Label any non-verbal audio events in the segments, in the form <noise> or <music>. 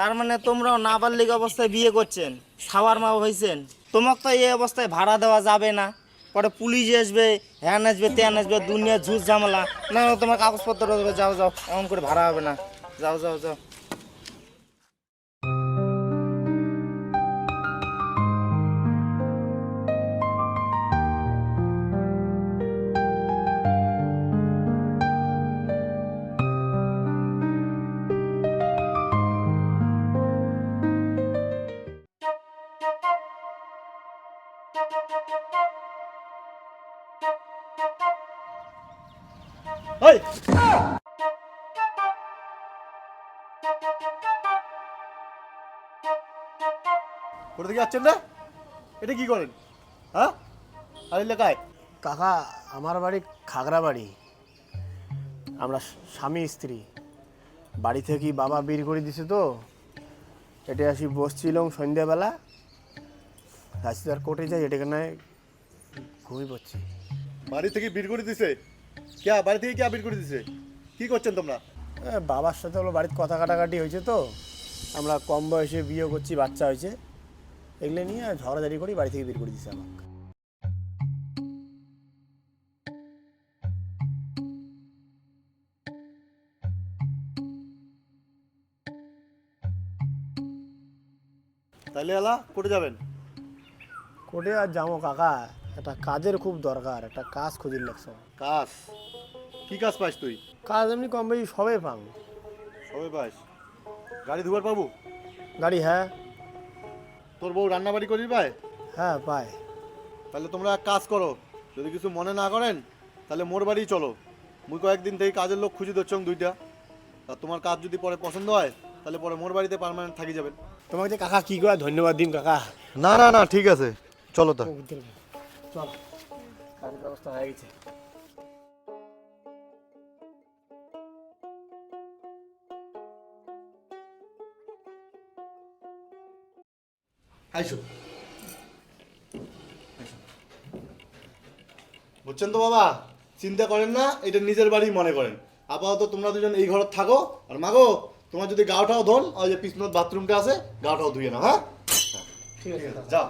তার মানে তোমরাও নাবালিক অবস্থায় বিয়ে করছেন, সাওয়ার মা হয়েছেন তোমাকে তো এই অবস্থায় ভাড়া দেওয়া যাবে না। পরে পুলিশ আসবে, হ্যান আসবে, ত্যান আসবে দুনিয়া ঝুঁস ঝামেলা। না তোমার কাগজপত্র যাও যাও, এমন করে ভাড়া হবে না। যাও যাও যাও। ওই কোথা থেকে যাচ্ছেন না? এটা কি করেন? হ্যাঁ? আর এলাকায় কাকা, আমার বাড়ি খাগড়া বাড়ি আমরা স্বামী স্ত্রী। বাড়ি থেকে বাবা বের করে দিছে তো। এটা আসি বসছিলাম সন্ধ্যাবেলা। রাশিদার কোর্টে যাই এটা কেন ঘুমিয়ে পড়ছি। বাড়ি থেকে বের করে দিছে? ক্যা বাড়ি থেকে ক্যা বের করে দিছে? কি করছেন তোমরা? বাবার সাথে হলো বাড়িতে কথা কাটাকাটি হয়েছে তো। আমরা কম বয়সে বিয়ে করছি বাচ্চা হয়েছে। এগুলো নিয়ে ঝড়াঝাড়ি করি বাড়ি থেকে বের করে দিছে আমাকে। তাহলে এলা কোর্টে যাবেন? কোর্টে আর যাব কাকা। একটা কাজের খুব দরকার একটা কাজ খুঁজির লাগছে কাজ? কি কাজ পাইস তুই? কাজ এমনি কম বেশি সবে পাং সবে পাইস গাড়ি ধুবার পাবো? গাড়ি হ্যাঁ। তোর বউ রান্না বাড়ি করির পায়? হ্যাঁ পায়। তাহলে তোমরা এক কাজ করো যদি কিছু মনে না করেন তাহলে মোর বাড়ি চলো। মুই কয়েকদিন থেকে কাজের লোক খুঁজি দিচ্ছ দুইটা। আর তোমার কাজ যদি পরে পছন্দ হয় তাহলে পরে মোর বাড়িতে পার্মানেন্ট থাকি যাবেন। তোমাকে যে কাকা কি করে ধন্যবাদ দিন কাকা। না না না ঠিক আছে। চলো তা। চল। কাজের ব্যবস্থা হয়ে গেছে। আইসো। বুঝছেন তো বাবা? চিন্তা করেন না এটা নিজের বাড়ি মনে করেন। আপাতত তোমরা দুজন এই ঘরে থাকো আর মাগো তোমার যদি গাওটাও ধন ওই যে পিছনের বাথরুমটা আছে গাওটাও ধুয়ে নাও হ্যাঁ? ঠিক আছে যাও।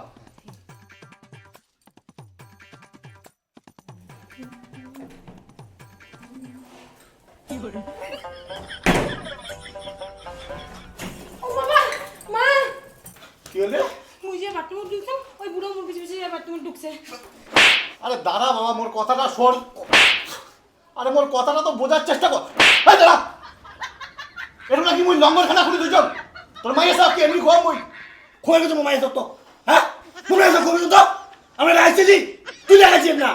বাথরুমে ওই বুড়ো মুখ পিছিয়ে পিছিয়ে বাথরুমে ঢুকছে। আরে দাঁড়া বাবা, মোর কথাটা শোন। আরে মোর কথাটা তো বোঝার চেষ্টা কর। এই দাঁড়া। এটা নাকি মুই লঙ্গর খানা খুলি দুজন তোর মাইয়া সব কি এমনি খোয়া মুই? খোয়া গেছে মোর মাইয়া সব তো। হ্যাঁ? মোর মাইয়া সব খোয়া তো? আমরা লাগাইছিলি তুই লাগাইছিস না?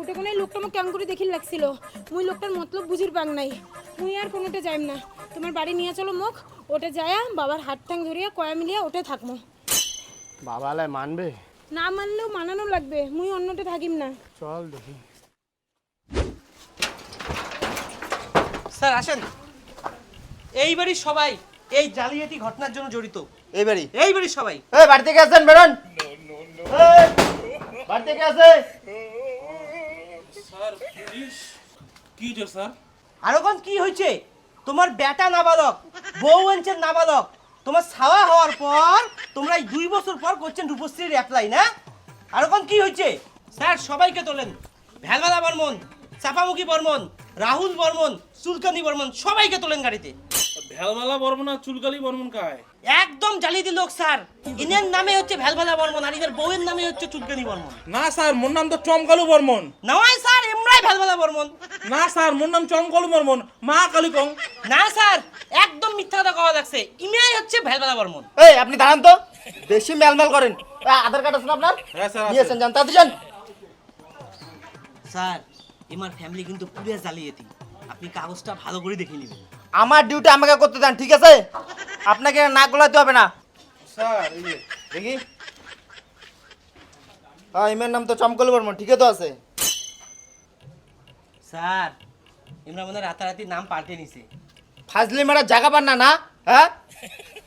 ওটা কোনো লোকটা আমার কেমন করে দেখি লাগছিল? মুই লোকটার মতলব বুঝির পাং নাই। মুই আর কোনোটা যাইম না। তোমার বাড়ি নিয়ে চলো মুখ ওটা যায়া বাবার হাত ঠ্যাং ধরিয়া কয়া মিলিয়া ওটা থাকব মানবে? না মানলেও মানানো লাগবে মুই অন্যটা থাকিম না। চল দেখি। স্যার আসেন। এই বাড়ির সবাই এই জালিয়াতি ঘটনার জন্য জড়িত। এই বাড়ি? এই বাড়ির সবাই। এই বাড়ি থেকে আসছেন বেরোন। এই, বাড়ি আছে? Sir police. কি স্যার? হয়েছে? তোমার বেটা নাবালক বউ আনছেন নাবালক। তোমার ছাওয়া হওয়ার পর তোমরা এই দুই বছর পর করছেন রূপশ্রীর অ্যাপ্লাই না? কি হয়েছে? স্যার সবাইকে তোলেন। বর্মন চাপামুখী বর্মন রাহুল বর্মন চুলকানি বর্মন সবাইকে তোলেন গাড়িতে। ভেলমালা বর্মন আর চুলকালি বর্মন কায়? একদম জালিয়াতি লোক স্যার। ইনের নামে হচ্ছে ভ্যালভালা বর্মন আর ইনের বউয়ের নামে হচ্ছে চুলকানি বর্মন। না স্যার মোর নাম তো চমকালু বর্মন। নয় স্যার এমরাই ভ্যালভালা বর্মন। না স্যার মোর নাম চমকালু বর্মন। মা কালী কং। না স্যার একদম মিথ্যা কথা কওয়া লাগছে। ইমেয়াই হচ্ছে ভ্যালভালা বর্মন। এই আপনি দাঁড়ান তো। বেশি মেলমেল করেন। আধার কার্ড আছে না আপনার? হ্যাঁ স্যার নিয়েছেন যান তাতে যান স্যার এমার ফ্যামিলি কিন্তু পুরো জালিয়াতি আপনি কাগজটা ভালো করে দেখে নেবেন। আমার ডিউটি আমাকে করতে দেন ঠিক আছে? আপনাকে না গোলাতে হবে না। স্যার দেখি। হ্যাঁ ইমের নাম তো চমকল বর্মন ঠিকই তো আছে। স্যার এমরা মনে রাতারাতি নাম পাল্টে নিছে। ফাজলি মেরা জায়গা পান না না? হ্যাঁ?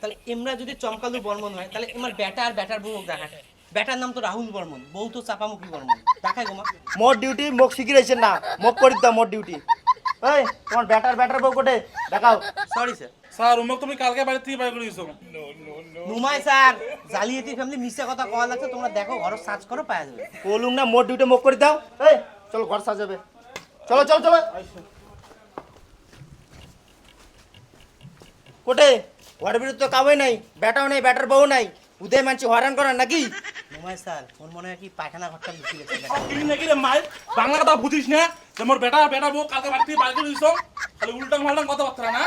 তাহলে এমরা যদি চমকালু বর্মন হয় তাহলে এমার বেটা আর বেটার বউ দেখায়। বেটার নাম তো রাহুল বর্মন বউ তো চাপামুখী বর্মন। দেখায় গোমা মোর ডিউটি মোক শিখিয়েছেন না। মোক করে দাও মোর ডিউটি এই তোমার ব্যাটার ব্যাটার বউ কোটে? দেখাও। সরি স্যার স্যার উমক তুমি কালকে বাড়ি থেকে বাইর করে দিছো নুমাই স্যার জালিয়াতি ফ্যামিলি মিশা কথা কওয়া লাগছে তোমরা দেখো ঘর সার্চ করো পাওয়া যাবে। বলুন না মোর ডিউটি মোক করে দাও। এই চলো ঘর সাজাবে। চলো চলো চলো। কোটে ঘরের বিরুদ্ধে তো কাউই নাই ব্যাটাও নেই ব্যাটার বউ নাই। উদয় মানছি হয়রান করার নাকি? নুমাই স্যার ওর মনে হয় কি পায়খানা ঘরটা লুকিয়ে গেছে? নাকি রে মাই বাংলা কথা বুঝিস না? যে মোর বেটা বেটা বউ কালকে বাড়ি থেকে করে দিছো খালি উল্টাং মাল্টাং কথাবার্তা না?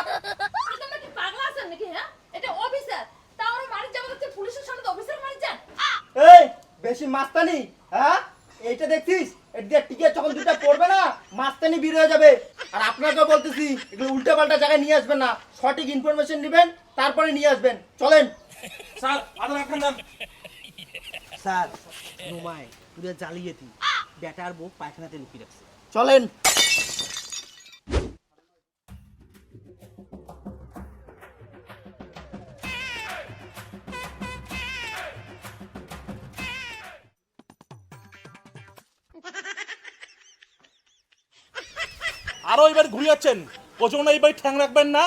তোমরা কি পাগলা আছেন নাকি হ্যাঁ? এটা অফিসার। তাও আমার বাড়ির যাব হচ্ছে পুলিশের সামনে তো অফিসার মারি যান। এই বেশি মাস্তানি হ্যাঁ? এইটা দেখছিস? এটা দিয়ে টিকিট যখন দুটা পড়বে না মাস্তানি বের হয়ে যাবে। আর আপনাকে বলতেছি এগুলো উল্টা পাল্টা জায়গায় নিয়ে আসবেন না। সঠিক ইনফরমেশন নেবেন তারপরে নিয়ে আসবেন। চলেন। স্যার রাখেন দেন। স্যার নুমাই পুরো জালিয়াতি বেটার বউ পায়খানাতে লুকিয়ে রাখছে। চলেন। আরও এবার ঘুরে যাচ্ছেন। প্রচণ্ড এই বাড়ি ঠ্যাং রাখবেন না।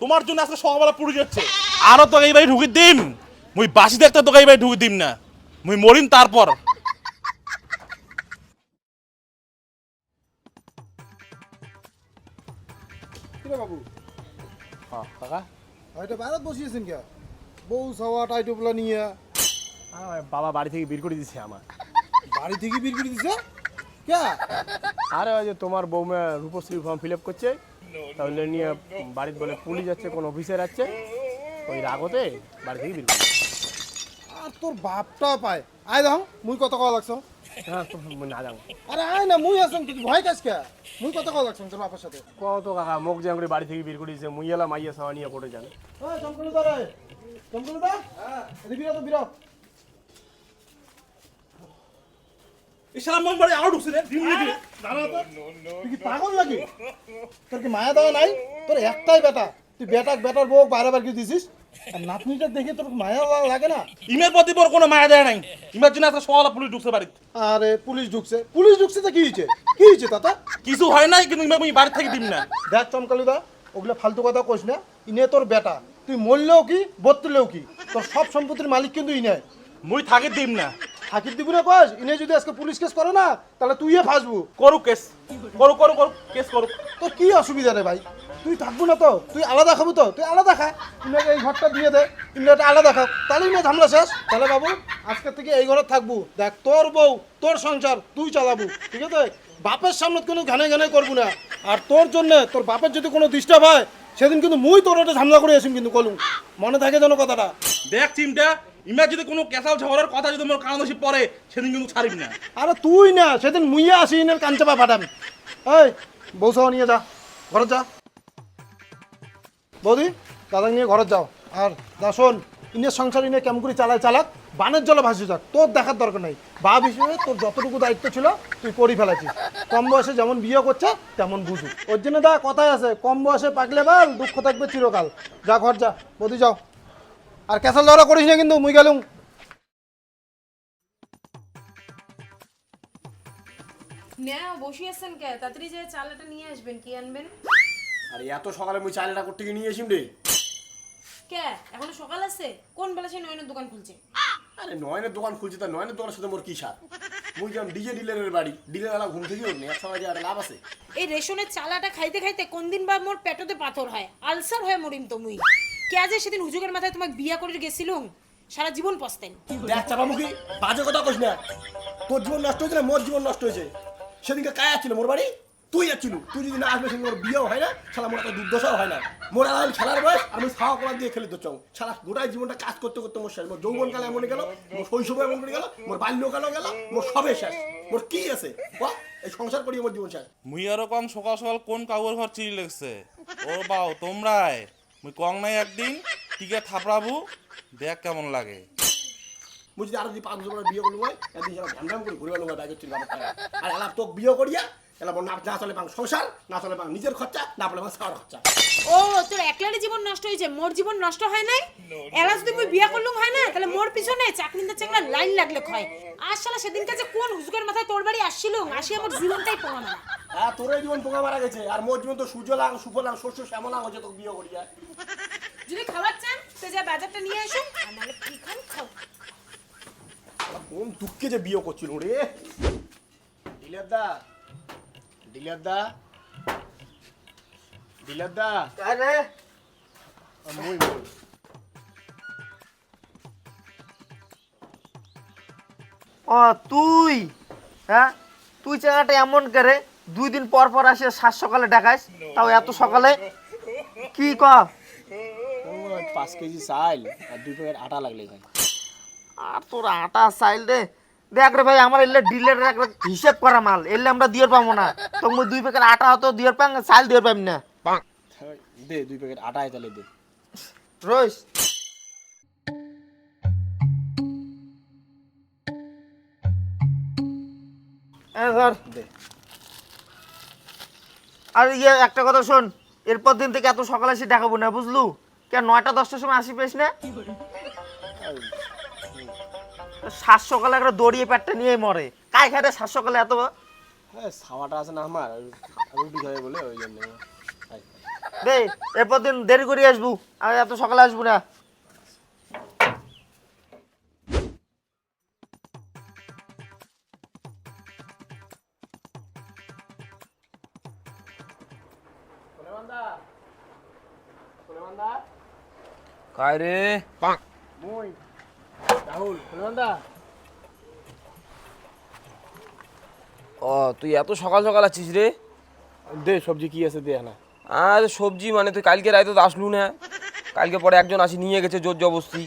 তোমার জন্য আজকে সকালবেলা পুড়ে যাচ্ছে। আরও তোকে এই বাড়ি ঢুকি দিম মুই বাসি দেখতে তোকে এই বাড়ি ঢুকি দিম না। মুই মরিম তারপর। কাকা? এটা বাইরে বসিয়েছেন কে? বউ সাওয়া টাইটোপলা নিয়ে। বাবা বাড়ি থেকে বের করে দিছে আমার বাড়ি থেকে বের করে দিছে? কে? আরে ওই যে তোমার বৌমা রূপশ্রী ফর্ম ফিল আপ করছে তাহলে নিয়ে বাড়িতে বলে পুলিশ যাচ্ছে কোন অফিসার আছে ওই রাগতে বাড়ি থেকে বের করে আর তোর বাপটা পায়। আয় দাও মুই কত কওয়া লাগছ। <laughs> আরে আয় না মুই আছেন তুই ভয় কাজ কে? মুই কত কওয়া লাগছ তোর বাপের সাথে? কত কাকা মুখ যে করে বাড়ি থেকে বের করে মুই এলাম মাইয়া সাওয়া নিয়ে কোটে যান। ওই চমকলু দা রে। চমকলু দা হ্যাঁ। এদিকে তো বিরো ইসলাম বাড়ি আরও ঢুকছে রে দিম নাকি দাঁড়া তো। তুই কি পাগল নাকি? তোর কি মায়া দেওয়া নাই? তোর একটাই বেটা। তুই বেটা বেটার বউ বাইরে বার করে দিছিস? নাতনিটা দেখে তোর মায়া লাগে না? ইমের প্রতি পর কোনো মায়া দেয় নাই। ইমের জন্য আজকে সকালে পুলিশ ঢুকছে বাড়িতে। আরে পুলিশ ঢুকছে। পুলিশ ঢুকছে তো কি হয়েছে? কি হয়েছে তাতা? কিছু হয় নাই কিন্তু ইমের বাড়ি থেকে দিম না দেখ চমকালুদা ওগুলো ফালতু কথা কইস না। ইনে তোর বেটা। তুই মরলেও কি বত্তলেও কি? তোর সব সম্পত্তির মালিক কিন্তু ইনে। মুই থাকি দিম না থাকির দিবি না কস ইনে যদি আজকে পুলিশ কেস করে না তাহলে তুইও ফাঁসবু। করুক কেস। করুক করুক করুক কেস করুক। তোর কি অসুবিধা রে ভাই? তুই থাকব না তো তুই আলাদা খাব তো তুই আলাদা খা। ইনাকে এই ঘরটা দিয়ে দে ইনাটা আলাদা খা তাহলে ইনে ঝামলা শেষ। তাহলে বাবু আজকে থেকে এই ঘরে থাকব। দেখ তোর বউ তোর সংসার তুই চালাবো ঠিক আছে? বাপের সামনে কোনো ঘানে ঘানে করব না। আর তোর জন্য তোর বাপের যদি কোনো ডিস্টার্ব হয় সেদিন কিন্তু মুই তোর একটা ঝামলা করে আসিম কিন্তু কলুম। মনে থাকে যেন কথাটা। দেখ চিমটা ইমা যদি কোনো ক্যাসাল ঝগড়ার কথা যদি মোর কান পড়ে, সেদিন কিন্তু না। আরে তুই না, সেদিন মুইয়া আসি ফাটামি এই, বউ সহ নিয়ে যা, ঘরে যা। বৌদি দাদা নিয়ে ঘরে যাও। আর দা, শোন সংসার ইনে কেমন করে চালায়, চালাক, বানের জলে ভাসি যাক। তোর দেখার দরকার নেই। বাপ হিসেবে তোর যতটুকু দায়িত্ব ছিল, তুই করে ফেলেছিস। কম বয়সে যেমন বিয়ে করছে, তেমন বুঝু। ওর জন্য দা কথাই আছে, কম বয়সে পাকলে বাল, দুঃখ থাকবে চিরকাল। যা, ঘর যা। বৌদি, যাও। আর ক্যাসাল ধরা করিস না কিন্তু মুই গেলুম। না বসিয়েছেন কে? তাড়াতাড়ি যে চালাটা নিয়ে আসবেন কি আনবেন? আরে এত সকালে মুই চাইলেটা করতে গিয়ে নিয়ে আসিম রে? কে? এখনও সকাল আছে? কোন বেলা সেই নয়নের দোকান খুলছে? আরে নয়নের দোকান খুলছি তা নয়নের দোকানের সাথে মোর কি সার? মুই যেমন ডিজে ডিলারের বাড়ি ডিলার ঘুম থেকে ওঠনি এক সময় যে আর লাভ আছে। এই রেশনের চালাটা খাইতে খাইতে কোন দিন বা মোর পেটতে পাথর হয় আলসার হয় মরিম তো মুই। কে যে সেদিন হুজুগের মাথায় তোমাকে বিয়া করে গেছিলুম সারা জীবন পস্তেন দেখ চাপামুখী বাজে কথা কইস না। তোর জীবন নষ্ট হয়েছে না মোর জীবন নষ্ট হয়েছে? সেদিনকে কায় ছিল মোর বাড়ি? তুই যাচ্ছিল তুই যদি না আসবে সেদিন মোর বিয়েও হয় না। শালা মোর একটা দুর্দশাও হয় না। মোর আলাদা খেলার বয়স আমি খাওয়া করার দিয়ে খেলে শালা জীবনটা কাজ করতে করতে মোর শেষ। মোর যৌবনকাল এমন গেল মোর শৈশব এমন করে গেল মোর বাল্যকালও গেল মোর সবে শেষ। মোর কি আছে? বাহ এই সংসার করি মোর জীবন শেষ। মুই আরও কম সকাল সকাল কোন কাউর ঘর চিড়ি লেগছে? ও বাও তোমরাই। মুই কং নাই একদিন টিকে থাপড়াবু দেখ কেমন লাগে। মুই যদি আরও যদি পাঁচ বছর বিয়ে করল একদিন ধ্যান করে ঘুরে ব্যাগের চিন্তা আর তোকে বিয়ে করিয়া এলা বল না না চলে বাং সংসার না চলে বাং নিজের খরচা না বলে খরচা। ও তোর একলারে জীবন নষ্ট হয়েছে মোর জীবন নষ্ট হয় নাই? এলা যদি মুই বিয়া করলুম হয় না তাহলে মোর পিছনে চাকরিন্দা চাকরা লাইন লাগলে হয় আর শালা সেদিন কাছে কোন হুজুকের মাথায় তোর বাড়ি আসছিল আসি আমার জীবনটাই পোঙা মারা হ্যাঁ তোর জীবন পোকা মারা গেছে। আর মোর জীবন তো সূর্যলাং সুফলাং শস্য শ্যামলাং হচ্ছে তোকে বিয়ে করিয়া যদি খাবার চান তো যা বাজারটা নিয়ে আসো আর নাহলে কি খান খাও। কোন দুঃখে যে বিয়ে করছিল রে? ডিলার দা ডিলার দা ডিলার দা আরে মুই মুই। ও তুই হ্যাঁ? তুই চাঙাটা এমন করে। দুই দিন পর পর আসে সাত সকালে ডাকাইস তাও এত সকালে? কি ক? পাঁচ কেজি চাইল আর দুই প্যাকেট আটা লাগলে আর তোর আটা চাইল রে দেখ রে ভাই আমার এলে ডিলের হিসেব করা মাল। এলে আমরা দিয়ে পাবো না। তো মুই দুই প্যাকেট আটা হতো দিয়ে পাং চাইল দিয়ে পাবি না। দে দুই প্যাকেট আটা তাহলে দে। রইস। এই ধর। আর ইয়ে একটা কথা শোন এরপর দিন থেকে এত সকালে এসে দেখাবো না বুঝলু? কেন নয়টা দশটার সময় আসি পেস না? সাত সকালে একটা দড়িয়ে পেটটা নিয়ে মরে। কাই খাইতে সাত সকালে এত হ্যাঁ ছাওয়াটা আছে না আমার রুটি খাবে বলে ওই জন্য। দে এরপর দিন দেরি করে আসব আর এত সকালে আসব না। আরে। মুই রাহুল হনুমানদা। ও তুই এত সকাল সকাল আছিস রে? দে সবজি কি আছে দে না আর সবজি মানে তুই কালকে রায় তো আসলু না। কালকে পরে একজন আসি নিয়ে গেছে জোর জবস্তি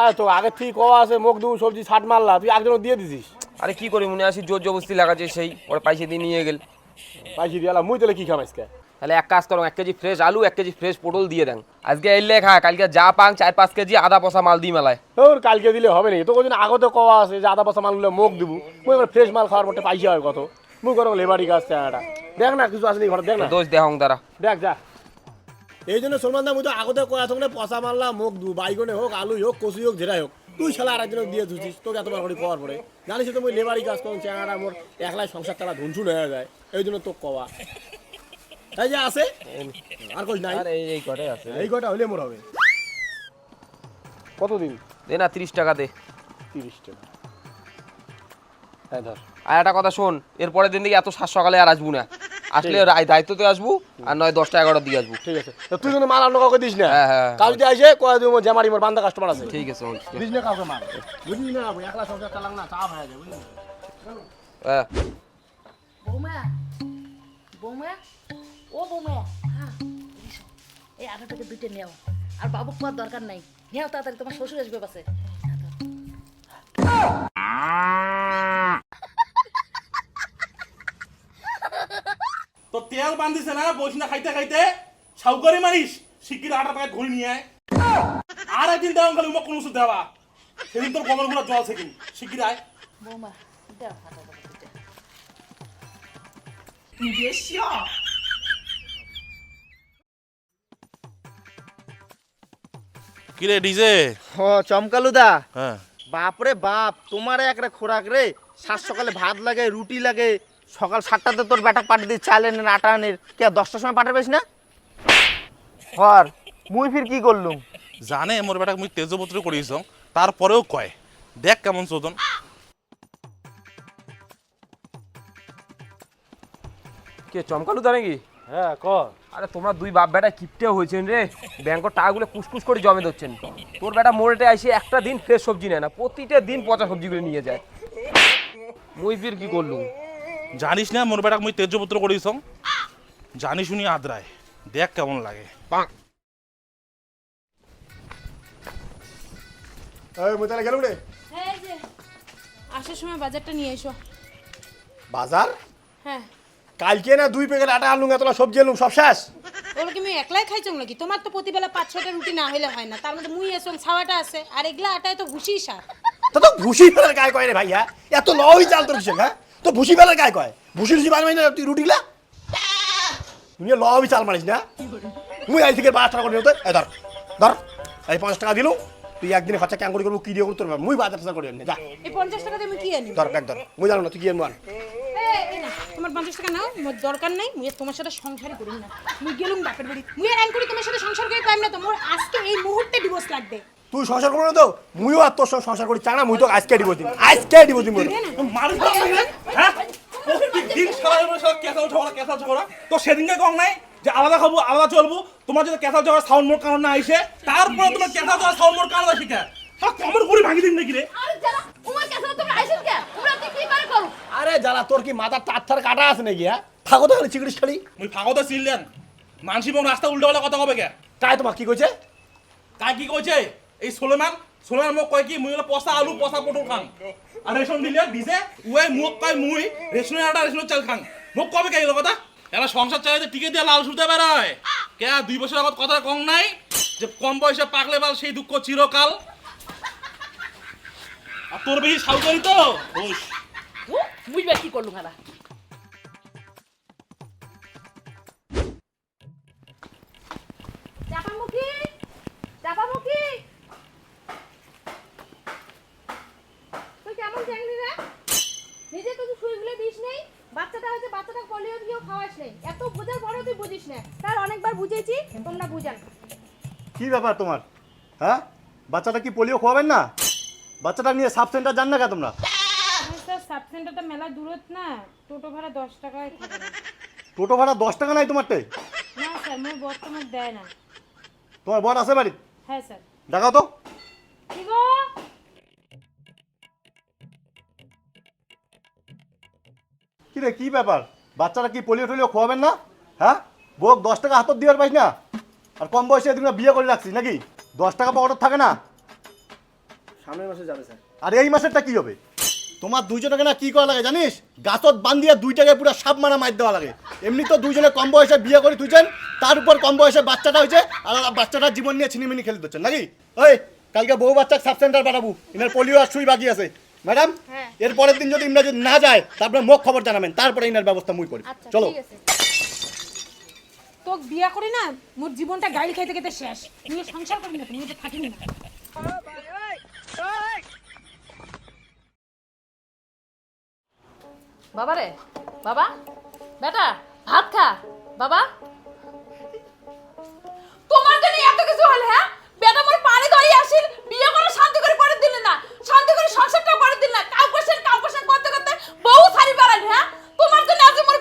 আরে তো আগে ঠিক কওয়া আছে মুখ দু সবজি ছাট মারলা তুই একজন দিয়ে দিছিস আরে কি করি মনে আসি জোর জবস্তি লাগাচ্ছে সেই ওরা পাইসে দিয়ে নিয়ে গেল। পাইছে দিয়ে মুই তাহলে কি খাম আজকে? তাহলে এক কাজ করো এক কেজি ফ্রেশ আলু এক কেজি ফ্রেশ পটল দিয়ে দেন। আজকে এলে খা কালকে যা পাং চার পাঁচ কেজি আদা পয়সা মাল দিই মেলায়। তোর কালকে দিলে হবে না তো কোনদিন আগতে কওয়া আছে যে আদা পয়সা মালগুলো মুখ দিব। মুই ফ্রেশ মাল খাওয়ার পরে পয়সা হয় কত। মুই করো লেবারি গাছ চাটা দেখ না কিছু আসেনি ঘরে দেখ না। দোষ দেহং দ্বারা দেখ যা। এই জন্য সলমান দা মুই তো আগতে কয়া থাকলে পচা মারলা মুখ দু বাইগনে হোক আলু হোক কচু হোক যেটাই হোক। তুই শালা আর একজনকে দিয়ে দিছিস তোকে এতবার করে কওয়ার পরে। জানিস তো মুই লেবারি কাজ করুন চেহারা মোর একলাই সংসার তারা ধুনছুন হয়ে যায়। এই জন্য তো কওয়া। এই যে আছে? আর কই নাই? আর এই এই কটাই আছে। এই কটা হইলে মোর হবে। কতদিন? দে না তিরিশ টাকা দে। তিরিশ টাকা। হ্যাঁ ধর। আর একটা কথা শোন এরপরে দিন থেকে এত সাত সকালে আর আসব না। আসলে রাই- দায়িত্বতে আসব আর নয় দশটা এগারোটা দিয়ে আসব। ঠিক আছে। তুই কিন্তু মাল অন্য কাউকে দিস না? হ্যাঁ, হ্যাঁ, কাল যদি আসে কয়ে দিব জামারি মোর বান্ধা কাস্টমার আছে। ঠিক আছে দিস না কাউকে মাল। বুঝলি না একলা সংসার চালাং না চাপ হয়ে যায় বুঝলি? হ্যাঁ। বৌমা বৌমা ও বৌমা। হ্যাঁ এই আটা দুইটা নেও। আর বাবু খাওয়ার দরকার নাই। নেও তাড়াতাড়ি তোমার শ্বশুর আসবে বাসে। তো তেল বান্ধিছে না বসি না খাইতে খাইতে সাউকারি মারিস শিগগির আটা টাকা ঘুরি নিয়ে আর একদিন দেওয়া গেলে উমা কোনো ওষুধ দেওয়া? সেদিন তোর কমরগুলো জল থেকে শিগগির আয়। বৌমা আটা থেকে দুইটা। কিরে ডিজে? ও চমকালুদা। হ্যাঁ। বাপরে বাপ তোমার একটা খোরাক রে। সাত সকালে ভাত লাগে রুটি লাগে। সকাল সাতটাতে তোর বেটা পাঠিয়ে দিই চাল এনে আটা আনের। কে দশটার সময় পাঠাবেস না? হর মুই ফির কি করলুম? জানে মোর বেটা মুই তেজপত্র করিস তারপরেও কয়। দেখ কেমন চোদন কে চমকালু দা নাকি? হ্যাঁ কর আরে তোমরা দুই বাপ বেটা কিপটে হয়েছেন রে। ব্যাংকের টাকাগুলো কুসকুস করে জমে দিচ্ছেন তোর বেটা মোড়েটে এসে একটা দিন ফ্রেশ সবজি নেয় না প্রতিটা দিন পচা সবজিগুলো নিয়ে যায়। মুই কি করলুম জানিস না মোর বেটা মুই তেজপত্র করিস জানি শুনি আদ্রায়। দেখ কেমন লাগে। এই মুই তাহলে গেলুম রে। হ্যাঁ যে আসার সময় বাজারটা নিয়ে এসো। বাজার? হ্যাঁ। কালকে না দুই প্যাকেট আটা আনলুম এতলা সবজি আনলুম সব শেষ। ওগুলো কি মুই একলাই খাইছো নাকি? তোমার তো প্রতিবেলা পাঁচ ছটা রুটি না হলে হয় না। তার মধ্যে মুই এসং ছাওয়াটা আছে আর এগুলা আটায় তো ভুসি সার তো তো ভুসি ফেলার গায়ে কয় রে ভাইয়া? এত লই চাল তোর কিসের হ্যাঁ? তো ভুসি ফেলার গায়ে কয়? ভুসি টুসি বানাবি না তুই রুটিগুলা? তুই ল আমি চাল মারিস না? মুই আই থেকে টাকা করে নিতে এই ধর ধর এই পঞ্চাশ টাকা দিলু তুই একদিনে খরচা ক্যাং করে করব কি দিয়ে করতে পারবি? মুই বাজার টাকা করে নে যা। এই পঞ্চাশ টাকা দিয়ে আমি কি আনি? ধর ব্যাগ ধর মুই জানো না তুই কি আনব আন? না, তোমার পঞ্চাশ টাকা নাও মোর দরকার নাই মুই তোমার সাথে সংসারই করি না। মুই গেলুম বাপের বাড়ি। মুই আর করি তোমার সাথে সংসার করে পাইম না তো মোর আজকে এই মুহূর্তে ডিভোর্স লাগবে। তুই সংসার করব না তো? মুইও আর তোর সঙ্গে সংসার করি চা না মুই তো আজকে দিন আজকে দিন মারিস হ্যাঁ? সারা জীবন ঝগড়া কেঁচাল ঝগড়া তো সেদিনকে কম নাই যে আলাদা খাব আলাদা চলবো। তোমার যদি ঝগড়া সাউন্ড মোড় কারণ না আইসে তারপরে তোমার ঝগড়া সাউন্ড মোড় কারণ শিখে হ্যাঁ কমর করে ভাঙি দিন নাকি রে? আরে জ্বালা তোর কি মাথার টাটথার কাটা আছে নাকি হ্যাঁ? থাকো তো খালি চিকিৎসা খালি মুই ফাগতে চিনলেন মানসি এবং রাস্তা উল্টো হলে কথা কবে কে? তাই তোমার কি কইছে? কাই কি কইছে? এই সোলেমান সোলেমান মোক কয় কি মুই হলো পচা আলু পচা পটল খাং আর রেশন দিলে দিছে উয়ে মোক কয় মুই রেশনের আটা রেশনের চাল খাং মোক কবে কে এগুলো কথা? এরা সংসার চালাইতে টিকে দিয়ে লাল সুতে বেড়ায়। কে দুই বছর আগত কথা কম নাই? যে কম বয়সে পাকলে বাল সেই দুঃখ চিরকাল। আর তোর বেশি সাউকারি তো? বস বুঝবে কি করলু খালা? চাপামুখী চাপামুখী। তুই কেমন চ্যাংলি রে? নিজে তো তুই সুইগুলো দিস নেই। বাচ্চাটা হয়েছে বাচ্চাটা পলিও দিয়েও খাওয়াস নেই। এত বোঝার পরেও তুই বুঝিস না। তার অনেকবার বুঝেছি তোমরা বুঝান কি ব্যাপার তোমার? হ্যাঁ? বাচ্চাটা কি পোলিও খোয়াবেন না? বাচ্চাটা নিয়ে সাব সেন্টার যান না কে তোমরা? স্যার সাব সেন্টারটা মেলা দূরত না। টোটো ভাড়া দশ টাকায় থাকে। টোটো ভাড়া দশ টাকা নাই তোমারটে না স্যার মোর বর্তমান দেয় না। তোমার বর আছে বাড়ি হ্যাঁ স্যার দেখাও তো। কি গো? কি রে কি ব্যাপার? বাচ্চাটা কি পোলিও টোলিও খোয়াবেন না? হ্যাঁ? বউক দশ টাকা হাতত দিবার পাইস না? আর কম বয়সে এদিন বিয়ে করে রাখছিস নাকি? দশ টাকা পকেটত থাকে না? সামনের মাসে যাবে স্যার। আর এই মাসেরটা কি হবে? তোমার দুইজনকে না কি করা লাগে জানিস? গাছত বান্ধিয়ে দুইটাকে পুরো সাপ মারা মার দেওয়া লাগে। এমনি তো দুইজনে কম বয়সে বিয়ে করে তুইছেন তার উপর কম বয়সে বাচ্চাটা হয়েছে আর বাচ্চাটার জীবন নিয়ে ছিনিমিনি খেলে দিচ্ছেন নাকি? ওই কালকে বউ বাচ্চাকে সাব সেন্টার পাঠাবো। এনার পোলিও আর সুই বাকি আছে। ম্যাডাম এর পরের দিন যদি ইমরা যদি না যায় তারপরে মুখ খবর জানাবেন। তারপরে ইনার ব্যবস্থা মুই করি। চলো। তো বিয়া করি না মোর জীবনটা গাড়ি খাইতে খাইতে শেষ। তুমি সংসার করি না তুমি এটা থাকিনি না। বাবা রে বাবা, বেটা, ভাত খা, বাবা। তোমার জন্য এত কিছু হল হ্যাঁ? বেটা মোর পানি দড়ি আসিল, বিয়ে করে শান্তি করে পরে দিল না, শান্তি করে সংসারটা পরে দিল না কাউকে সেন কাউকে সেন করতে করতে বউ সারি বেড়াল হ্যাঁ? তোমার জন্য আজ মোর